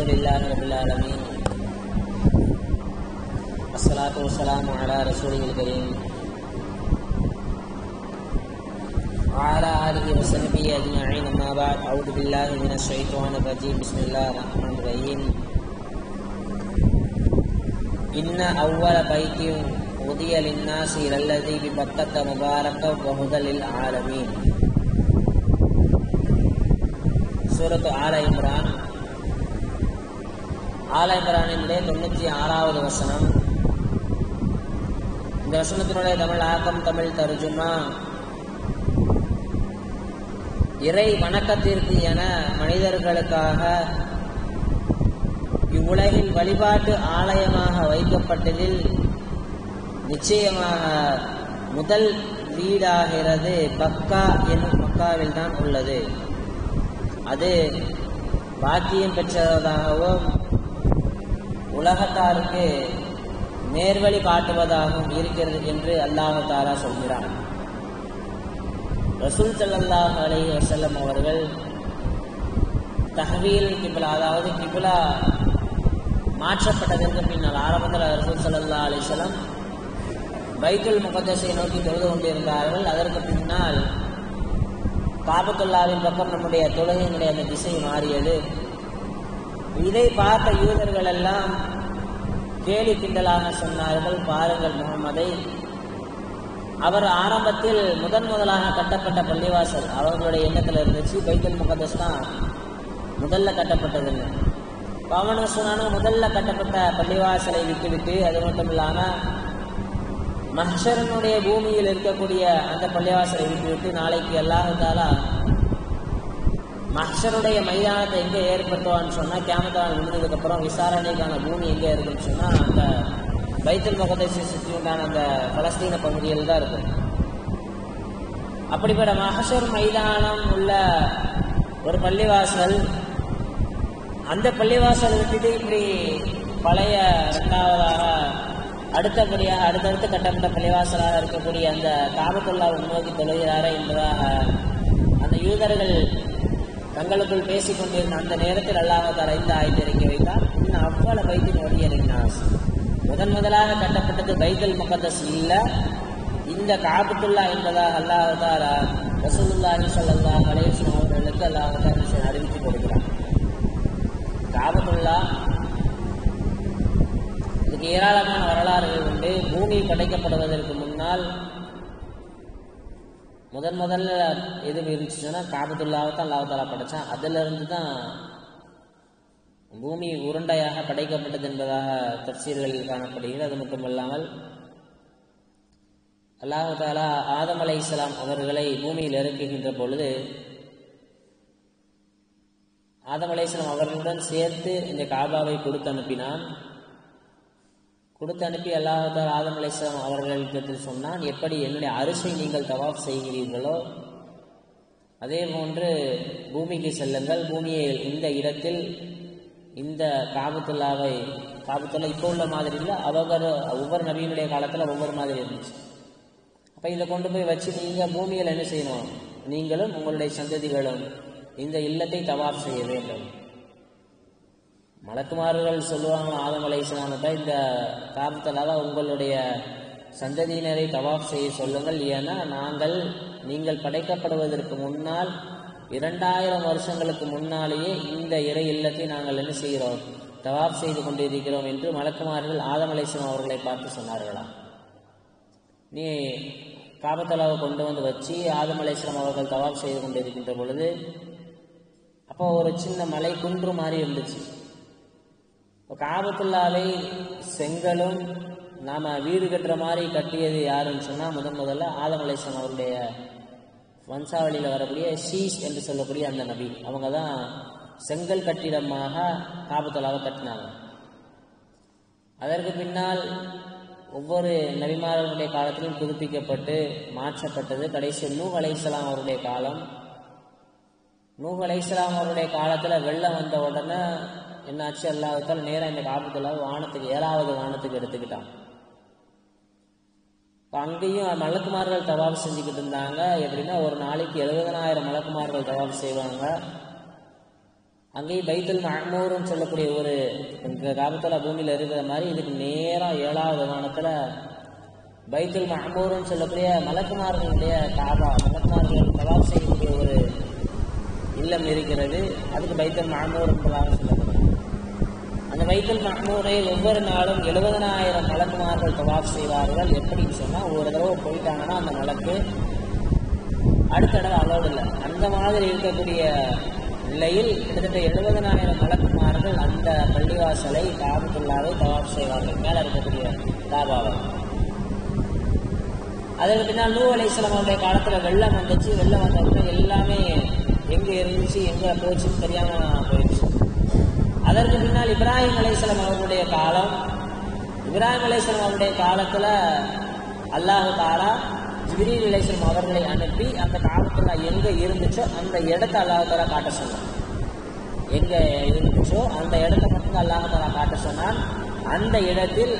الحمد للہ رب العالمین۔ السلاۃ والسلام علی رسول الکریم۔ وعلى آله وصحبه أجمعين أما بعد أعوذ بالله من الشيطان الرجيم بسم الله الرحمن الرحيم إن أول بيت وضي للناس إلى الذي ببكة وهدى للعالمين سورة آل عمران۔ ஆலயபிரானினுடைய தொண்ணூற்றி ஆறாவது வசனம். இந்த வசனத்தினுடைய தமிழ் ஆக்கம் தமிழ் தருஜுமா. இறை வணக்கத்திற்கு என மனிதர்களுக்காக இவ்வுலகில் வழிபாட்டு ஆலயமாக வைக்கப்பட்டதில் நிச்சயமாக முதல் வீடாகிறது பக்கா என்னும் மக்காவில் தான் உள்ளது. அது பாக்கியம் பெற்றதாகவும் உலகத்தாருக்கு நேர்வழி காட்டுவதாகவும் இருக்கிறது என்று அல்லாஹாரா சொல்கிறான். ரசூல் சல்லாஹ் அலி வசல்லம் அவர்கள் தஹவீல் கிபிலா அதாவது கிபிலா மாற்றப்பட்டதற்கு பின்னால் ஆரம்பத்தில் ரசூல் சல்லா அலிஸ்லம் பைத்துல் முகத்தஸை நோக்கி தொழுது கொண்டிருந்தார்கள். அதற்கு பின்னால் காபத்துல்லாவின் பக்கம் நம்முடைய தொழுகையினுடைய அந்த திசை மாறியது. இதை பார்த்த யூதர்கள் எல்லாம் கேலி கிண்டலாக சொன்னார்கள் பாருங்கள் முகமதை அவர் ஆரம்பத்தில் முதன் முதலாக கட்டப்பட்ட பள்ளிவாசல் அவர்களுடைய எண்ணத்தில் இருந்துச்சு. பைத்தல் முகதஸ் தான் முதல்ல கட்டப்பட்டதுன்னு பவன சொன்னாலும் முதல்ல கட்டப்பட்ட பள்ளிவாசலை விட்டுவிட்டு அது மட்டும் இல்லாமல் மஹரனுடைய பூமியில் இருக்கக்கூடிய அந்த பள்ளிவாசலை விட்டுவிட்டு நாளைக்கு அல்லாஹாலா மஹ்ஷருடைய மைதானத்தை எங்கே ஏற்படுத்துவான்னு சொன்னால் கேமத்தால் விழுந்ததுக்கப்புறம் விசாரணைக்கான பூமி எங்கே இருக்குன்னு சொன்னால் அந்த பைத்தல் முகதேசி சுற்றி உண்டான அந்த பலஸ்தீன பகுதியில் தான் இருக்கும். அப்படிப்பட்ட மகசூர் மைதானம் உள்ள ஒரு பள்ளிவாசல் அந்த பள்ளிவாசல் விட்டுட்டு இப்படி பழைய ரெண்டாவதாக அடுத்தபடியாக அடுத்தடுத்து கட்டப்பட்ட பள்ளிவாசலாக இருக்கக்கூடிய அந்த காபத்துல்லா நோக்கி தொழுகிறாரா என்பதாக அந்த யூதர்கள் தங்களுக்குள் பேசிக் கொண்டிருந்த அந்த நேரத்தில் அல்லாஹால இந்த ஆயத்தை இறக்கி வைத்தார். இன்னும் அவ்வளவு பைத்தின் இறங்கினார். முதன் முதலாக கட்டப்பட்டது பைத்தல் முகத்தஸ் இல்ல. இந்த காபத்துல்லா என்பதாக அல்லாஹால ரசூலுல்லாஹி ஸல்லல்லாஹு அலைஹி வஸல்லம் அவர்களுக்கு அல்லாஹால அறிவித்து கொடுக்கிறார். காபத்துல்லா இதுக்கு ஏராளமான வரலாறுகள் உண்டு. பூமி படைக்கப்படுவதற்கு முன்னால் முதன் முதல்ல எது இருந்துச்சுன்னா காபத்துல்லாவை தான் அல்லாஹாலா படைச்சான். அதுல இருந்து தான் பூமி உருண்டையாக படைக்கப்பட்டது என்பதாக தப்சீர்களில் காணப்படுகிறது. அது மட்டும் இல்லாமல் அல்லாஹு தாலா ஆதம் அலை இஸ்லாம் அவர்களை பூமியில் இறக்குகின்ற பொழுது ஆதம் அலை இஸ்லாம் அவர்களுடன் சேர்த்து இந்த காபாவை கொடுத்து அனுப்பினான். கொடுத்து அனுப்பி அல்லாஹால் ஆதம் அலிஸ்லாம் அவர்களிடத்தில் சொன்னான் எப்படி என்னுடைய அரிசை நீங்கள் தவாஃப் செய்கிறீர்களோ அதே போன்று பூமிக்கு செல்லுங்கள். பூமியை இந்த இடத்தில் இந்த காபத்துல்லாவை காபத்துல்லா இப்போ உள்ள மாதிரி இல்லை அவங்க ஒவ்வொரு நபியினுடைய காலத்தில் ஒவ்வொரு மாதிரி இருந்துச்சு. அப்போ இதை கொண்டு போய் வச்சு நீங்கள் பூமியில் என்ன செய்யணும்? நீங்களும் உங்களுடைய சந்ததிகளும் இந்த இல்லத்தை தவாஃப் செய்ய வேண்டும். மலக்குமார்கள் சொல்லுவாங்க ஆதம் அலை இஸ்லாமத்தை இந்த காரணத்தினால உங்களுடைய சந்ததியினரை தவாப் செய்ய சொல்லுங்கள். ஏன்னா நாங்கள் நீங்கள் படைக்கப்படுவதற்கு முன்னால் இரண்டாயிரம் வருஷங்களுக்கு முன்னாலேயே இந்த இறை இல்லத்தை நாங்கள் என்ன செய்கிறோம்? தவாப் செய்து கொண்டிருக்கிறோம் என்று மலக்குமார்கள் ஆதம் அலைஸ்லாம் அவர்களை பார்த்து சொன்னார்களாம். நீ காபத்தலாவை கொண்டு வந்து வச்சு ஆதம் அலைஸ்லாம் அவர்கள் தவாப் செய்து கொண்டிருக்கின்ற பொழுது அப்போ ஒரு சின்ன மலை குன்று மாதிரி இருந்துச்சு. காபத்துல்லாவை செங்கலும் நாம் வீடு கட்டுற மாதிரி கட்டியது யாருன்னு சொன்னால் முதன் முதல்ல ஆதம் அவருடைய வம்சாவளியில் வரக்கூடிய ஷீஸ் என்று சொல்லக்கூடிய அந்த நபி. அவங்க தான் செங்கல் கட்டிடமாக காபத்துல்லாவை கட்டினாங்க. அதற்கு பின்னால் ஒவ்வொரு நபிமாரர்களுடைய காலத்திலும் புதுப்பிக்கப்பட்டு மாற்றப்பட்டது. கடைசி நூ அலைசலாம் அவருடைய காலம். நூ அலைசலாம் அவருடைய காலத்தில் வெள்ளம் வந்த உடனே என்னாச்சு? அல்லாஹால நேராக இந்த காபத்துல்லா வானத்துக்கு ஏழாவது வானத்துக்கு எடுத்துக்கிட்டான். இப்போ அங்கேயும் மலக்குமார்கள் தவாபு செஞ்சுக்கிட்டு இருந்தாங்க. எப்படின்னா ஒரு நாளைக்கு எழுபதனாயிரம் மலக்குமார்கள் தவாபு செய்வாங்க. அங்கேயும் பைத்தல் மஹமூர்னு சொல்லக்கூடிய ஒரு இந்த காபத்தலா பூமியில் இருக்கிற மாதிரி இதுக்கு நேராக ஏழாவது வானத்தில் பைத்துல் மஹமூர்னு சொல்லக்கூடிய மலக்குமார்களுடைய காபா மலக்குமார்கள் தவாப் செய்யக்கூடிய ஒரு இல்லம் இருக்கிறது. அதுக்கு பைத்தல் மஹமூர் என்பதாக சொல்லப்படுது அந்த வைத்தல் மஹமூரை ஒவ்வொரு நாளும் எழுபதனாயிரம் மலக்குமார்கள் தவாப் செய்வார்கள் எப்படின்னு சொன்னால் ஒரு தடவை போயிட்டாங்கன்னா அந்த மலக்கு அடுத்த தடவை அலோடு இல்லை. அந்த மாதிரி இருக்கக்கூடிய நிலையில் கிட்டத்தட்ட எழுபதனாயிரம் மலக்குமார்கள் அந்த பள்ளிவாசலை காபத்துள்ளாவே தவாப் செய்வார்கள். மேலே இருக்கக்கூடிய தாபாவை. அதற்கு பின்னால் நூ அலைசலம் அவருடைய காலத்தில் வெள்ளம் வந்துச்சு. வெள்ளம் வந்த எல்லாமே எங்கே இருந்துச்சு எங்கே போச்சுன்னு தெரியாமல் போயிடுச்சு. அதற்கு பின்னால் இப்ராஹிம் அலைசலம் அவர்களுடைய காலம். இப்ராஹிம் அலைசலம் அவருடைய காலத்தில் அல்லாஹு தாலா ஜிப்ரீல் அலைசலம் அவர்களை அனுப்பி அந்த காலத்துல எங்கே இருந்துச்சோ அந்த இடத்த அல்லாஹு தாலா காட்ட சொன்னான். எங்கே இருந்துச்சோ அந்த இடத்த மட்டும் அல்லாஹு தாலா காட்ட சொன்னான். அந்த இடத்தில்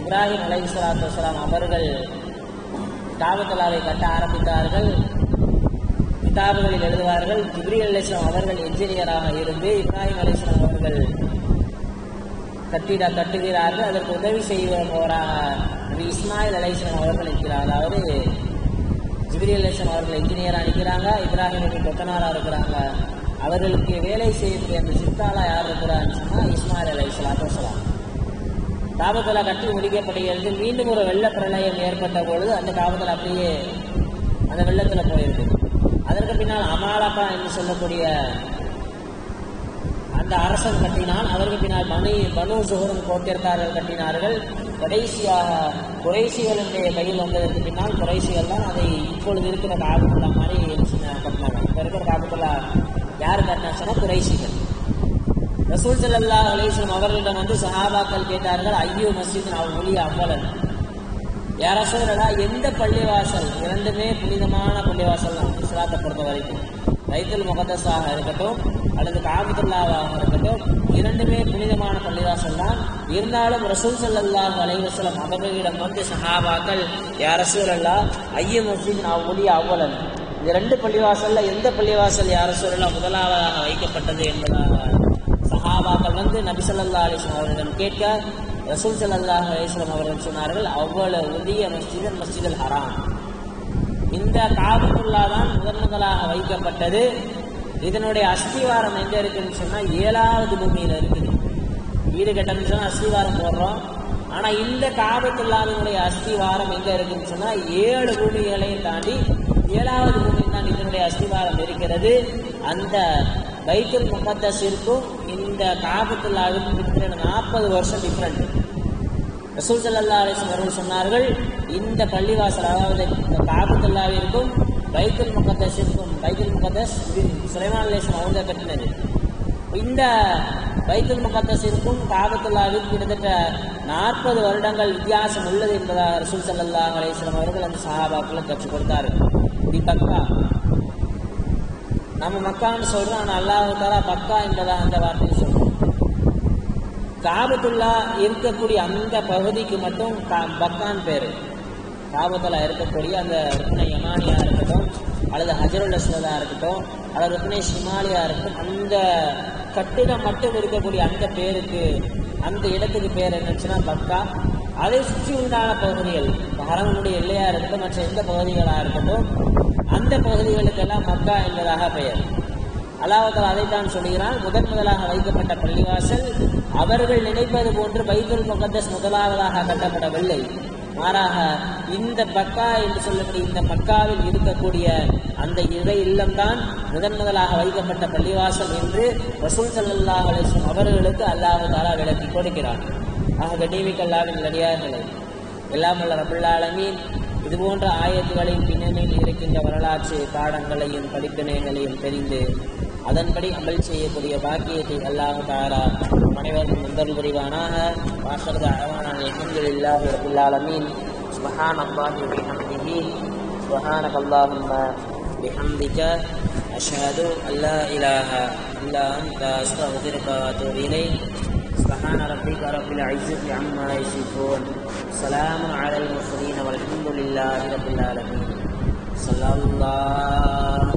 இப்ராஹிம் அலை சலாத்து வலாம் அவர்கள் காபத்துல்லாவை கட்ட ஆரம்பித்தார்கள். கிதாபுகளில் எழுதுவார்கள். ஜிப்ரி அலிஸ்லாம் அவர்கள் என்ஜினியராக இருந்து இப்ராஹிம் அலிஸ்லாம் அவர்கள் கட்டிட கட்டுகிறார்கள் அதற்கு உதவி செய்வராக நபி இஸ்மாயில் அலிஸ்லாம் அவர்கள் இருக்கிறார் அதாவது ஜிபிரி அலிஸ்லாம் அவர்கள் இன்ஜினியராக நிற்கிறாங்க இப்ராஹிம் நபி கொத்தனாராக இருக்கிறாங்க. அவர்களுக்கு வேலை செய்யக்கூடிய அந்த சித்தாலா யார் இருக்கிறான்னு சொன்னால் இஸ்மாயில் அலி சொல்லலாம். வலாம் கட்டி முடிக்கப்படுகிறது. மீண்டும் ஒரு வெள்ள பிரளயம் ஏற்பட்ட பொழுது அந்த காபத்தில் அப்படியே அந்த வெள்ளத்தில் போயிருக்கு. அதற்கு பின்னால் அமாலப்பா என்று சொல்லக்கூடிய அந்த அரசன் கட்டினான் அதற்கு பின்னால் பனு பனு சுகரும் கோத்திரத்தார்கள் கட்டினார்கள். கடைசியாக குறைசிகளுடைய கையில் வந்ததற்கு பின்னால் குறைசிகள் தான் அதை இப்பொழுது இருக்கிற காபத்துல்லா மாதிரி கட்டினாங்க இப்போ இருக்கிற காபத்துல்லா யார் கட்டினா சொன்னால் குறைசிகள் ரசூல் சல்லா அலிஸ்லம் அவர்களிடம் வந்து சஹாபாக்கள் கேட்டார்கள் ஐயோ மஸ்ஜித் அவர் மொழி அவ்வளவு. யார சொல்லடா எந்த பள்ளிவாசல்? இரண்டுமே புனிதமான பள்ளிவாசல் தான் இஸ்லாத்தை பொறுத்த வரைக்கும் ரைத்துல் முகதஸாக இருக்கட்டும் அல்லது காபத்துல்லாவாக இருக்கட்டும் இரண்டுமே புனிதமான பள்ளிவாசல் தான். இருந்தாலும் ரசூல் சல்லாஹ் அலைவசலம் அவர்களிடம் வந்து சஹாபாக்கள் யார் ரசூல் அல்லா ஐய மஸ்ஜித் நான் மொழி அவ்வளன். இந்த ரெண்டு பள்ளிவாசல்ல எந்த பள்ளிவாசல் யார் ரசூல் முதலாவதாக வைக்கப்பட்டது என்பதாக சஹாபாக்கள் வந்து நபிசல்லா ஸல்லல்லாஹு அவர்களிடம் கேட்க ரசூல் ஸல்லல்லாஹு அலைஹி அவர்கள் சொன்னார்கள் அவ்வளவு உரிய மஸ்ஜிதன் மஸ்ஜிதல் ஹராம். இந்த காபத்துல்லா தான் முதன் முதலாக வைக்கப்பட்டது. இதனுடைய அஸ்திவாரம் எங்க இருக்குன்னு சொன்னா ஏழாவது பூமியில இருக்குது. வீடு கட்டணும்னு சொன்னா அஸ்திவாரம் போடுறோம். ஆனா இந்த காபத்துல்லாவினுடைய அஸ்திவாரம் எங்க இருக்குன்னு சொன்னா ஏழு பூமிகளையும் தாண்டி ஏழாவது பூமியில் தான் இதனுடைய அஸ்திவாரம் இருக்கிறது. அந்த பைத்துல் முகத்தஸிற்கும் இந்த காபத்துல்லாவுக்கும் இருக்கிற நாற்பது வருஷம் டிஃப்ரெண்ட் ரசூல் சல்லா அலிஸ்லம் அவர்கள் சொன்னார்கள் இந்த பள்ளிவாசல் அதாவது இந்த காபத்துல்லாவிற்கும் பைத்துல் முகதஸிற்கும் பைத்துல் முகதஸ் சுலைமான் அலிஸ்லம் அவங்க கட்டினது. இந்த பைத்துல் முகத்தஸிற்கும் காபத்துல்லாவிற்கும் கிட்டத்தட்ட நாற்பது வருடங்கள் வித்தியாசம் உள்ளது என்பதாக ரசூல் சல்லா அலிஸ்லம் அவர்கள் அந்த சஹாபாக்களை கற்றுக் கொடுத்தார்கள். இப்படி பக்கா. நம்ம மக்கான்னு சொல்றோம் ஆனால் அல்லாஹு தாலா பக்கா என்பதாக அந்த வார்த்தையை சொல்றோம் காபத்துல்லா இருக்கக்கூடிய அந்த பகுதிக்கு மட்டும் கா- பக்கான் பேர். காபத்துல்லா இருக்கக்கூடிய அந்த ருக்னை யமானியா இருக்கட்டும் அல்லது ஹஜருல் இருக்கட்டும் அல்லது ருக்னை ஷிமாலியா இருக்கட்டும் அந்த கட்டிடம் மட்டும் இருக்கக்கூடிய அந்த பேருக்கு அந்த இடத்துக்கு பேர் என்னச்சுன்னா பக்கா. அதை சுற்றி உண்டான பகுதிகள் ஹரமுடைய எல்லையாக இருக்கட்டும் மற்ற எந்த பகுதிகளாக இருக்கட்டும் அந்த பகுதிகளுக்கெல்லாம் மக்கா என்பதாக பெயர். அல்லாஹால அதைத்தான் சொல்கிறான் முதன் முதலாக வைக்கப்பட்ட பள்ளிவாசல் அவர்கள் நினைப்பது போன்று பைத்துல் முகத்தஸ் முதலாவதாக கட்டப்படவில்லை. மாறாக இந்த பக்கா என்று சொல்லக்கூடிய இந்த மக்காவில் இருக்கக்கூடிய அந்த இறை இல்லம்தான் முதன் முதலாக வைக்கப்பட்ட பள்ளிவாசல் என்று வசூல் சல்லா அலிஸ்லம் அவர்களுக்கு அல்லாஹு தாலா விளக்கி கொடுக்கிறார் ஆக கண்ணியமிக்க நடிகார்களை எல்லாம் வல்ல ரபுல்லாலமீன் இதுபோன்ற இது போன்ற ஆயத்துகளின் பின்னணியில் இருக்கின்ற வரலாற்று பாடங்களையும் படிப்பினைகளையும் தெரிந்து அதன்படி அமல் செய்யக்கூடிய பாக்கியத்தை அல்லாஹ் தாரா அனைவரும் முந்தல் புரிவானாக வாசல் அலமதுல்லாஹி ரபுல் ஆலமீன் சுபஹான் அல்லாஹி பிஹம்திஹி سبحانك اللهم بحمدك أشهد أن لا إله إلا أنت أستغفرك وأتوب إليك سبحان ربك رب العزة عما يصفون سلام على المرسلين والحمد لله رب العالمين صلى الله على محمد صلى